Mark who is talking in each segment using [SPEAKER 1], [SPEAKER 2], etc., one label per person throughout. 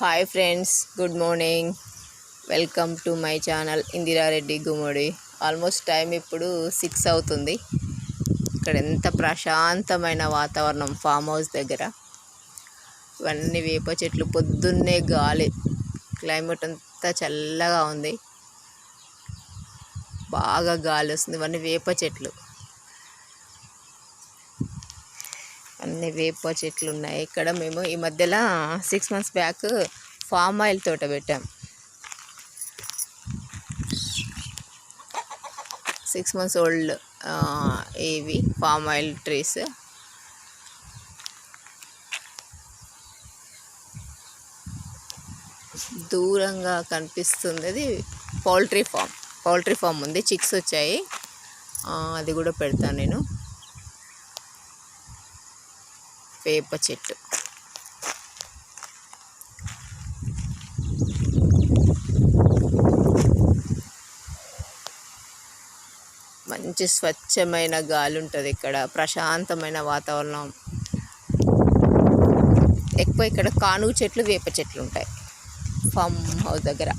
[SPEAKER 1] Hi friends good morning welcome to my channel Indira Reddy Gummadi almost time ఇప్పుడు six అవుతుంది. ఇక్కడ ఎంత ప్రశాంతమైన వాతావరణం ఫామ్ హౌస్ దగ్గర. ఇవన్నీ వేప చెట్లు పొద్దున్నే గాలి. క్లైమేట్ అంతా చల్లగా ఉంది. బాగా గాలి వస్తుంది. ఇవన్నీ వేప చెట్లు. అన్ని వేప చెట్లు ఉన్నాయి. ఇక్కడ మేము ఈ మధ్యలో six months back palm oil తోట పెట్టాం. సిక్స్ మంత్స్ ఓల్డ్ ఇవి ఫామ్ ఆయిల్ ట్రీస్ దూరంగా కనిపిస్తుంది అది పౌల్ట్రీ ఫామ్ పౌల్ట్రీ ఫామ్ ఉంది. చిక్స్ వచ్చాయి. అది కూడా పెడతాను నేను. వేప చెట్టు. మంచి స్వచ్ఛమైన గాలి ఉంటుంది ఇక్కడ ప్రశాంతమైన వాతావరణం. ఎక్కువ ఇక్కడ కానుగు చెట్లు వేప చెట్లు ఉంటాయి. ఫామ్ హౌస్ దగ్గర.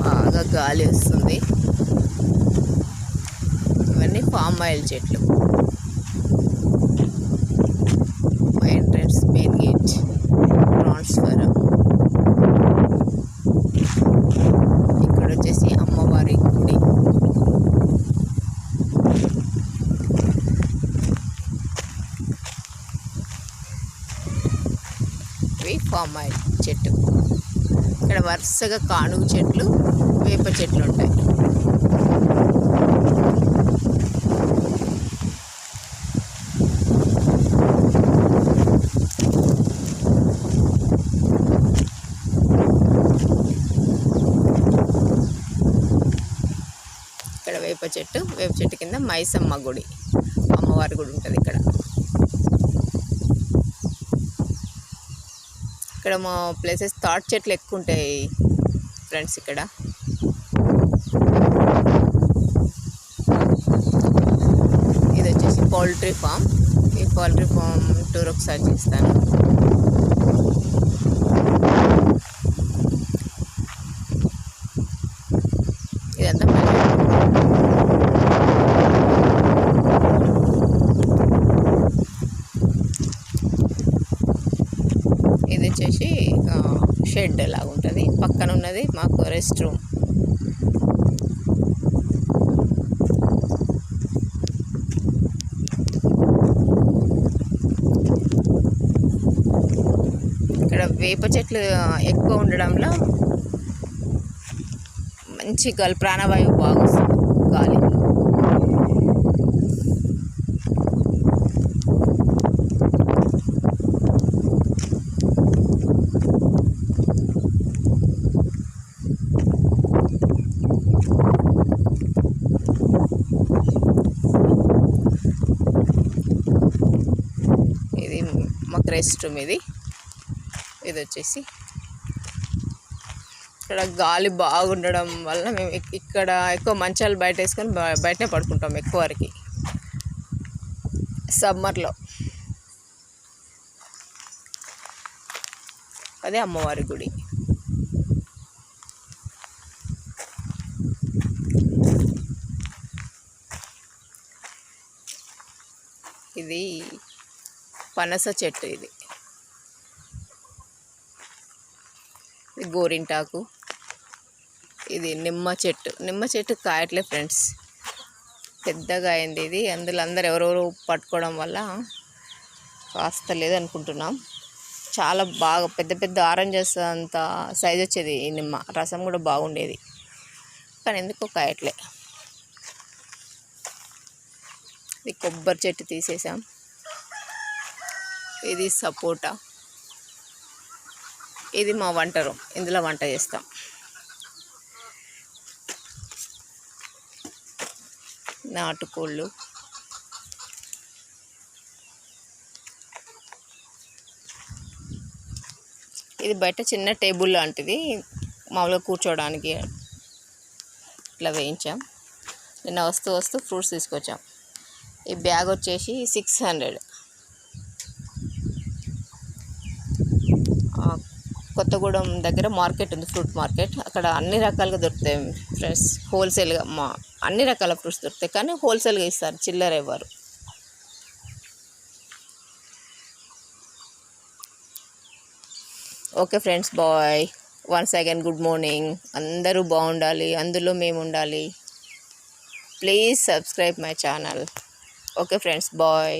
[SPEAKER 1] బాగా గాలి వస్తుంది. ఇవన్నీ ఆయిల్ చెట్లు ఎంట్రన్స్ మెయిన్ గేట్ ట్రాన్స్ఫరం ఇక్కడ వచ్చేసి అమ్మవారి గుడి. ఇవి చెట్టు. ఇక్కడ వరుసగా కానుగు చెట్లు వేప చెట్లు ఉంటాయి ఇక్కడ వేప చెట్టు వేప చెట్టు కింద మైసమ్మ గుడి. అమ్మవారి గుడి ఉంటుంది ఇక్కడ. ఇక్కడ మా ప్లేసెస్ థాట్ చెట్లు ఎక్కువ ఉంటాయి ఫ్రెండ్స్ ఇక్కడ. ఇది వచ్చేసి పౌల్ట్రీ ఫామ్ ఈ పౌల్ట్రీ ఫామ్ టూర్ ఒకసారి చేస్తాను ఇదంతా పల్లె. ఇది వచ్చేసి బెడ్ లాగా ఉంటుంది పక్కన ఉన్నది మాకు రెస్ట్ రూమ్ ఇక్కడ వేప చెట్లు ఎక్కువ ఉండడంలో మంచి గాలి ప్రాణవాయువు బాగుంది గాలి ఇది మాకు రెస్ట్ రూమ్ ఇది. ఇది వచ్చేసి ఇక్కడ గాలి బాగుండడం వల్ల మేము ఇక్కడ ఎక్కువ మంచాలు బయట వేసుకొని బ- బయటనే పడుకుంటాం ఎక్కువ వరకు. సమ్మర్లో. అదే అమ్మవారి గుడి. ఇది పనస చెట్టు ఇది. ఇది గోరింటాకు. ఇది నిమ్మ చెట్టు. నిమ్మ చెట్టు కాయట్లే ఫ్రెండ్స్. పెద్దగా అయింది ఇది. అందులో అందరు ఎవరెవరు పట్టుకోవడం వల్ల కాస్త లేదనుకుంటున్నాం చాలా బాగా పెద్ద పెద్ద ఆరెంజెస్ అంత సైజ్ వచ్చేది ఈ నిమ్మ. రసం కూడా బాగుండేది. కానీ ఎందుకో కాయట్లే. ఇది కొబ్బరి చెట్టు తీసేసాం. ఇది సపోటా. ఇది మా వంట రూమ్. ఇందులో వంట చేస్తాం. నాటుకోళ్ళు. ఇది బయట చిన్న టేబుల్ లాంటిది. మామూలుగా కూర్చోవడానికి ఇట్లా వేయించాం. నిన్న వస్తూ వస్తూ ఫ్రూట్స్ తీసుకొచ్చాం. ఈ బ్యాగ్ వచ్చేసి సిక్స్ హండ్రెడ్. కొత్తగూడెం దగ్గర మార్కెట్ ఉంది ఫ్రూట్ మార్కెట్. అక్కడ అన్ని రకాలుగా దొరుకుతాయి. ఫ్రెండ్స్ హోల్సేల్గా మా అన్ని రకాల ఫ్రూట్స్ దొరుకుతాయి. కానీ హోల్సేల్గా ఇస్తారు చిల్లర ఇవ్వరు. Okay friends bye. Once again good morning. అందరూ బాగుండాలి అందులో మేము ఉండాలి. Please subscribe my channel. Okay friends bye.